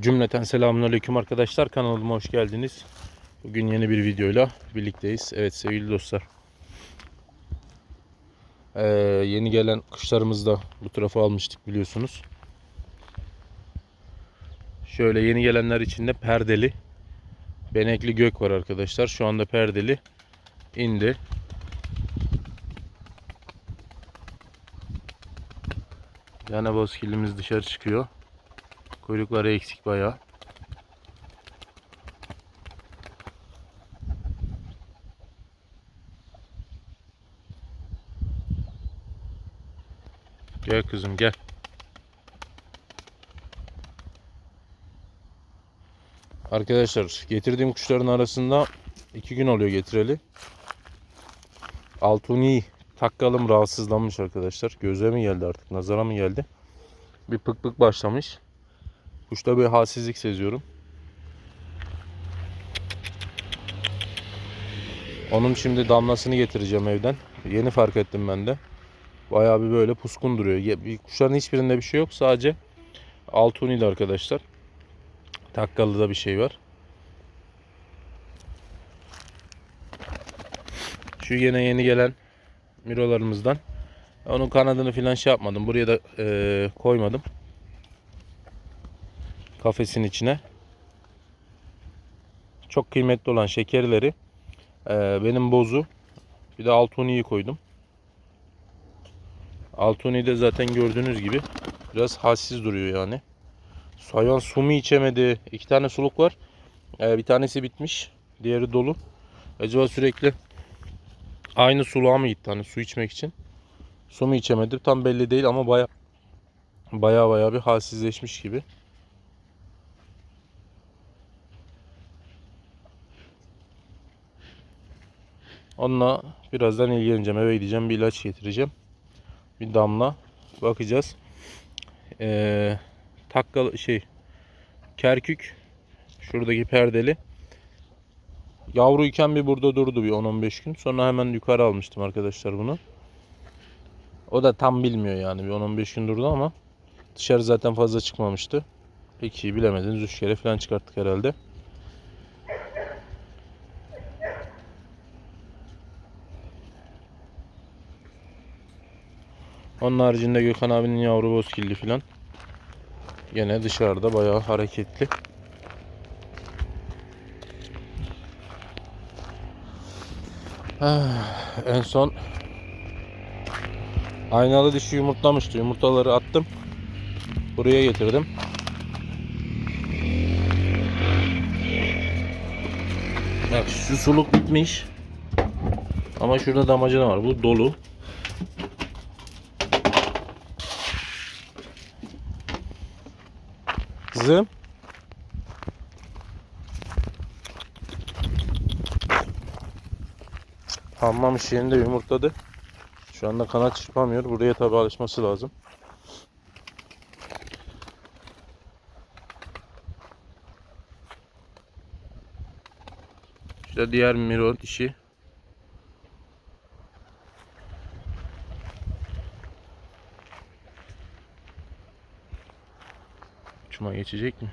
Cümleten selamünaleyküm arkadaşlar. Kanalıma hoş geldiniz. Bugün yeni bir videoyla birlikteyiz. Evet sevgili dostlar. Ee, yeni gelen kuşlarımızı da bu tarafa almıştık biliyorsunuz. Şöyle yeni gelenler için de perdeli benekli gök var arkadaşlar. Şu anda perdeli indi. Yani bozkillimiz dışarı çıkıyor. Kuyrukları eksik bayağı. Gel kızım gel. Arkadaşlar getirdiğim kuşların arasında iki gün oluyor getireli. Altuni takkalım rahatsızlanmış arkadaşlar. Göze mi geldi artık nazara mı geldi? Bir pık pık başlamış. Kuşta bir halsizlik seziyorum. Onun şimdi damlasını getireceğim evden. Yeni fark ettim ben de. Bayağı bir böyle puskun duruyor. Kuşların hiçbirinde bir şey yok. Sadece Altuni'de arkadaşlar. Takkalı'da bir şey var. Şu yine yeni gelen mirolarımızdan. Onun kanadını filan şey yapmadım. Buraya da eee, koymadım kafesin içine. Çok kıymetli olan şekerleri eee, benim bozu bir de altuniyi koydum. Altuni de zaten gördüğünüz gibi biraz halsiz duruyor yani. Hayvan su mu içemedi? İki tane suluk var. Eee, bir tanesi bitmiş. Diğeri dolu. Acaba sürekli aynı suluğa mı gitti hani su içmek için? Su mu içemedi? Tam belli değil ama baya baya baya bir halsizleşmiş gibi. Onunla birazdan ilgileneceğim. Eve gideceğim. Bir ilaç getireceğim. Bir damla. Bakacağız. Ee, takkalı şey kerkük şuradaki perdeli yavruyken bir burada durdu bir 10-15 gün. Sonra hemen yukarı almıştım arkadaşlar bunu. O da tam bilmiyor yani. Bir 10-15 gün durdu ama dışarı zaten fazla çıkmamıştı. Peki bilemediniz 3 kere falan çıkarttık herhalde. Onun haricinde Gökhan abinin yavru bozkilli filan. Yine dışarıda bayağı hareketli. Ah, en son aynalı dişi yumurtlamıştı. Yumurtaları attım. Buraya getirdim. Bak şu suluk bitmiş. Ama şurada damacana var. Bu dolu. Kızım. Hamlamış yerinde yumurtladı. Şu anda kanat çırpamıyor. Buraya tabi alışması lazım. İşte diğer miro dişi. Uçuma geçecek mi?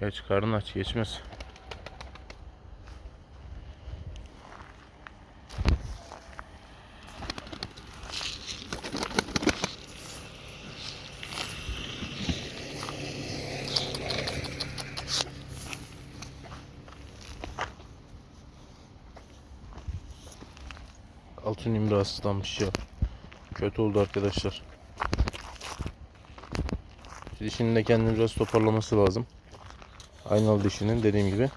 Geç karnın aç geçmez. Altın imri hastalanmış ya. Kötü oldu arkadaşlar. Dişinin de kendini biraz toparlaması lazım. Aynalı dişinin dediğim gibi.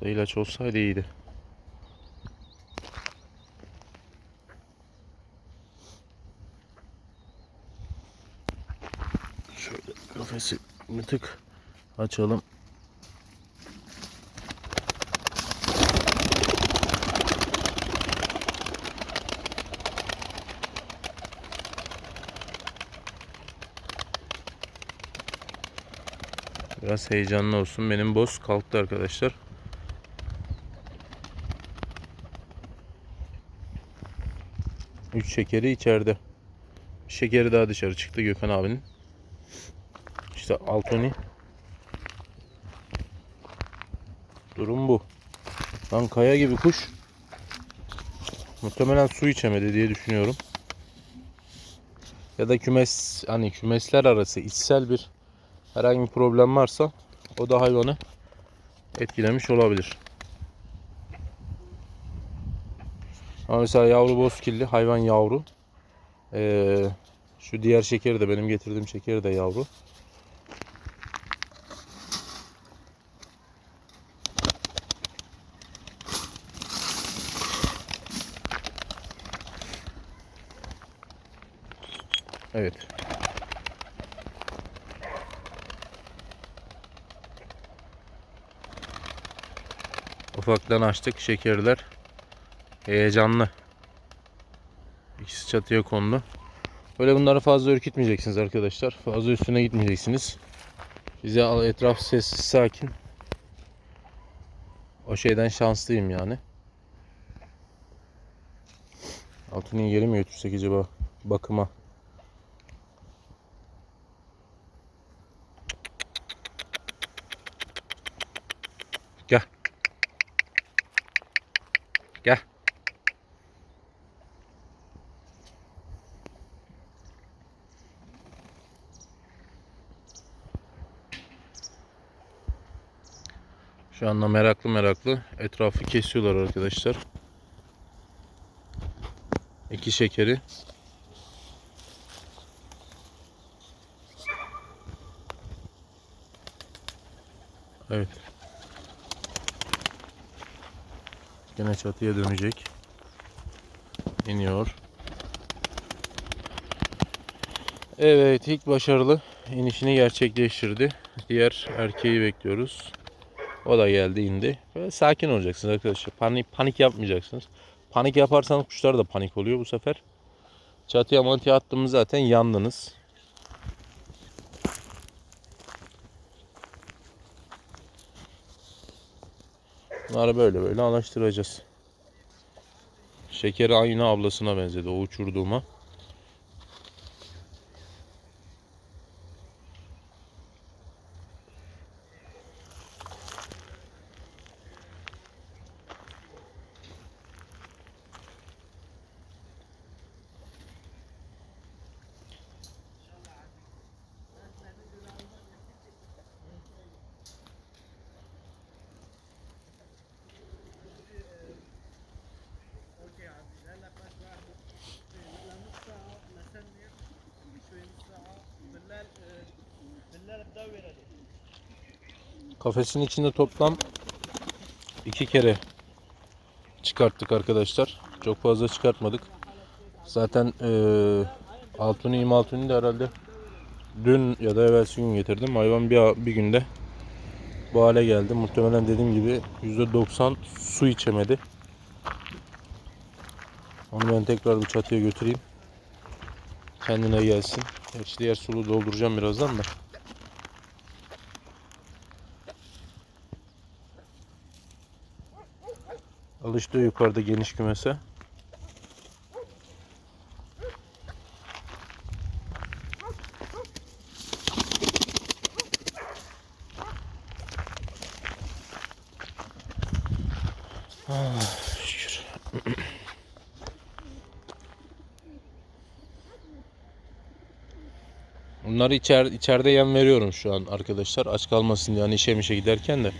Burada ilaç olsaydı iyiydi. Şöyle kafesi bir tık açalım. Biraz heyecanlı olsun. Benim boss kalktı arkadaşlar. 3 şekeri içeride. Bir şekeri daha dışarı çıktı Gökhan abinin. İşte Altoni. Durum bu. Lan kaya gibi kuş. Muhtemelen su içemedi diye düşünüyorum. Ya da kümes hani kümesler arası içsel bir herhangi bir problem varsa o da hayvanı etkilemiş olabilir. Ama mesela yavru bozkirli hayvan yavru. Ee, şu diğer şekeri de benim getirdiğim şekeri de yavru. Evet. Ufaktan açtık şekerler. Heyecanlı. İkisi çatıya kondu. Böyle bunları fazla ürkütmeyeceksiniz arkadaşlar. Fazla üstüne gitmeyeceksiniz. Bize al etraf sessiz sakin. O şeyden şanslıyım yani. Altının yeri mi götürsek acaba bakıma? Gel. Şu anda meraklı meraklı etrafı kesiyorlar arkadaşlar. İki şekeri. Evet. Gene çatıya dönecek. İniyor. Evet ilk başarılı inişini gerçekleştirdi. Diğer erkeği bekliyoruz. O da geldi indi. Böyle sakin olacaksınız arkadaşlar. Panik, panik yapmayacaksınız. Panik yaparsanız kuşlar da panik oluyor bu sefer. Çatıya mantıya attığımız zaten yandınız. Bunları böyle böyle alıştıracağız. Şekeri aynı ablasına benzedi o uçurduğuma. Kafesin içinde toplam iki kere çıkarttık arkadaşlar. Çok fazla çıkartmadık. Zaten eee Altuni İmaltuni de herhalde dün ya da evvelsi gün getirdim. Hayvan bir, bir günde bu hale geldi. Muhtemelen dediğim gibi %90 su içemedi. Onu ben tekrar bir çatıya götüreyim. Kendine gelsin. Gerçi diğer sulu dolduracağım birazdan da. Alıştı yukarıda geniş kümese. Bunları içer, içeride yem veriyorum şu an arkadaşlar. Aç kalmasın diye hani işe mişe giderken de.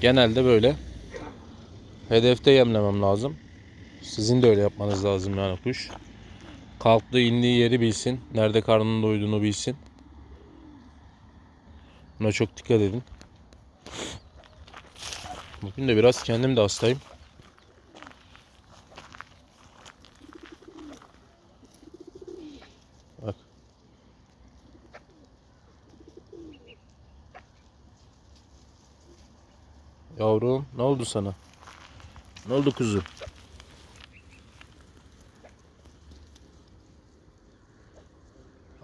Genelde böyle. Hedefte yemlemem lazım. Sizin de öyle yapmanız lazım yani kuş. Kalktığı indiği yeri bilsin. Nerede karnının doyduğunu bilsin. Buna çok dikkat edin. Bugün de biraz kendim de hastayım. Bak. Yavrum ne oldu sana? Ne oldu kuzum?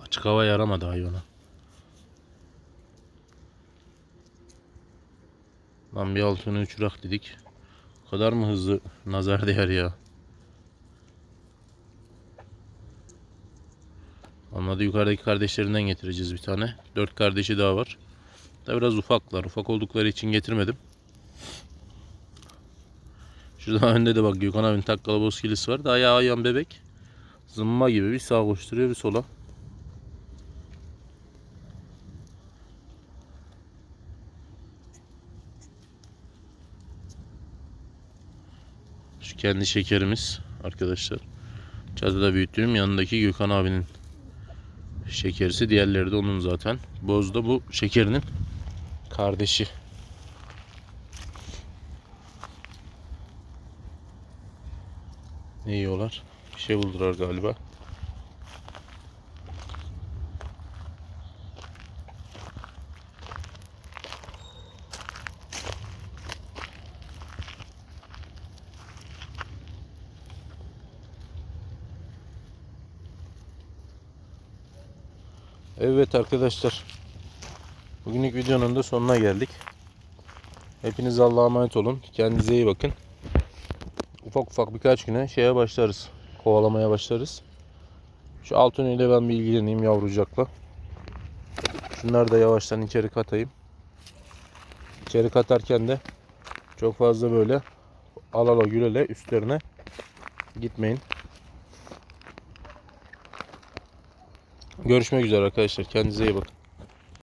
Açık hava yaramadı hayvana. Lan bir altını uçurak dedik. O kadar mı hızlı nazar değer ya? Onlar da yukarıdaki kardeşlerinden getireceğiz bir tane. Dört kardeşi daha var. Da biraz ufaklar. Ufak oldukları için getirmedim. Şurada önde de bak Gökhan abinin takkala bozkilisi var. Daha ayağı yan bebek. Zımba gibi bir sağa koşturuyor bir sola. Şu kendi şekerimiz arkadaşlar. Çatıda büyüttüğüm yanındaki Gökhan abinin şekerisi. Diğerleri de onun zaten. Boz da bu şekerinin kardeşi. Ne yiyorlar? Bir şey buldular galiba. Evet arkadaşlar. Bugünlük videonun da sonuna geldik. Hepiniz Allah'a emanet olun. Kendinize iyi bakın. Ufak ufak birkaç güne şeye başlarız. Kovalamaya başlarız. Şu altın ile ben bir ilgileneyim yavrucakla. Şunları da yavaştan içeri katayım. İçeri katarken de çok fazla böyle alala gülele üstlerine gitmeyin. Görüşmek üzere arkadaşlar. Kendinize iyi bakın.